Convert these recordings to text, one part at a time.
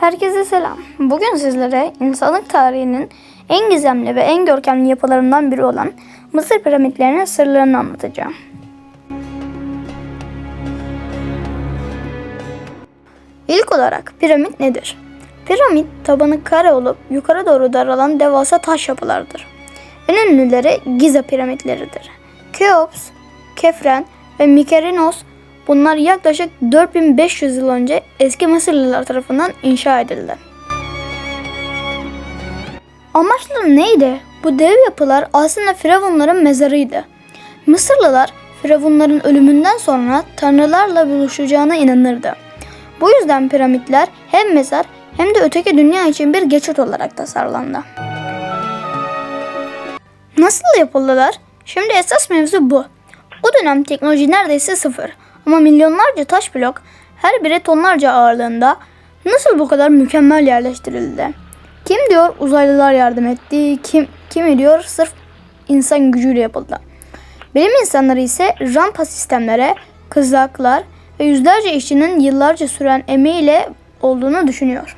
Herkese selam. Bugün sizlere insanlık tarihinin en gizemli ve en görkemli yapılarından biri olan Mısır piramitlerinin sırlarını anlatacağım. İlk olarak piramit nedir? Piramit tabanı kare olup yukarı doğru daralan devasa taş yapılardır. En ünlüleri Giza piramitleridir. Keops, Kefren ve Mykerinos bunlar yaklaşık 4500 yıl önce eski Mısırlılar tarafından inşa edildi. Amaçları neydi? Bu dev yapılar aslında firavunların mezarıydı. Mısırlılar firavunların ölümünden sonra tanrılarla buluşacağına inanırdı. Bu yüzden piramitler hem mezar hem de öteki dünya için bir geçit olarak tasarlandı. Nasıl yapıldılar? Şimdi esas mevzu bu. O dönem teknoloji neredeyse sıfır. Ama milyonlarca taş blok her biri tonlarca ağırlığında nasıl bu kadar mükemmel yerleştirildi? Kim diyor uzaylılar yardım etti, kim kimi diyor sırf insan gücüyle yapıldı. Bilim insanları ise rampa sistemlere, kızaklar ve yüzlerce işçinin yıllarca süren emeğiyle olduğunu düşünüyor.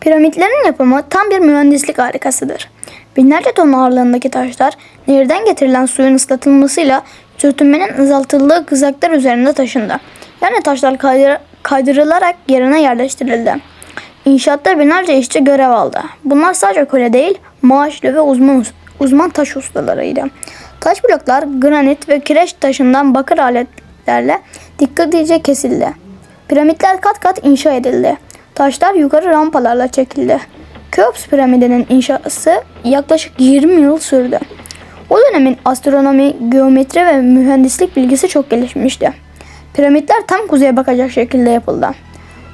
Piramitlerin yapımı tam bir mühendislik harikasıdır. Binlerce ton ağırlığındaki taşlar nehirden getirilen suyun ıslatılmasıyla sürtünmenin azaltıldığı kızaklar üzerinde taşındı. Yani taşlar kaydır- kaydırılarak yerine yerleştirildi. İnşaatta binlerce işçi görev aldı. Bunlar sadece köle değil, maaşlı ve uzman, uzman taş ustalarıydı. Taş bloklar granit ve kireç taşından bakır aletlerle dikkatlice kesildi. Piramitler kat kat inşa edildi. Taşlar yukarı rampalarla çekildi. Keops piramidinin inşası yaklaşık 20 yıl sürdü. O dönemin astronomi, geometri ve mühendislik bilgisi çok gelişmişti. Piramitler tam kuzeye bakacak şekilde yapıldı.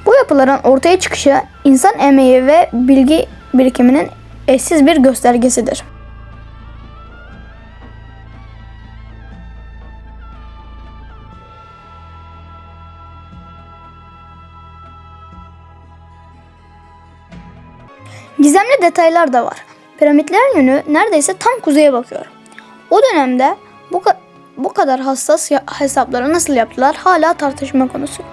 Bu yapıların ortaya çıkışı insan emeği ve bilgi birikiminin eşsiz bir göstergesidir. Gizemli detaylar da var. Piramitlerin yönü neredeyse tam kuzeye bakıyor. O dönemde bu, bu kadar hassas hesapları nasıl yaptılar hala tartışma konusu.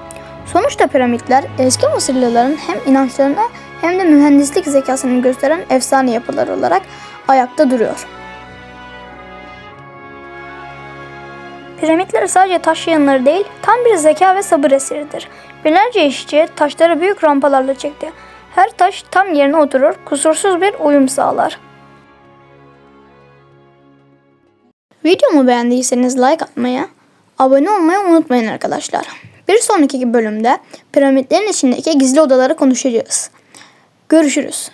Sonuçta piramitler eski Mısırlıların hem inançlarını hem de mühendislik zekasını gösteren efsane yapılar olarak ayakta duruyor. Piramitler sadece taş yığınları değil, tam bir zeka ve sabır eseridir. Binlerce işçi taşları büyük rampalarla çekti. Her taş tam yerine oturur, kusursuz bir uyum sağlar. Videomu beğendiyseniz like atmayı, abone olmayı unutmayın arkadaşlar. Bir sonraki bölümde piramitlerin içindeki gizli odaları konuşacağız. Görüşürüz.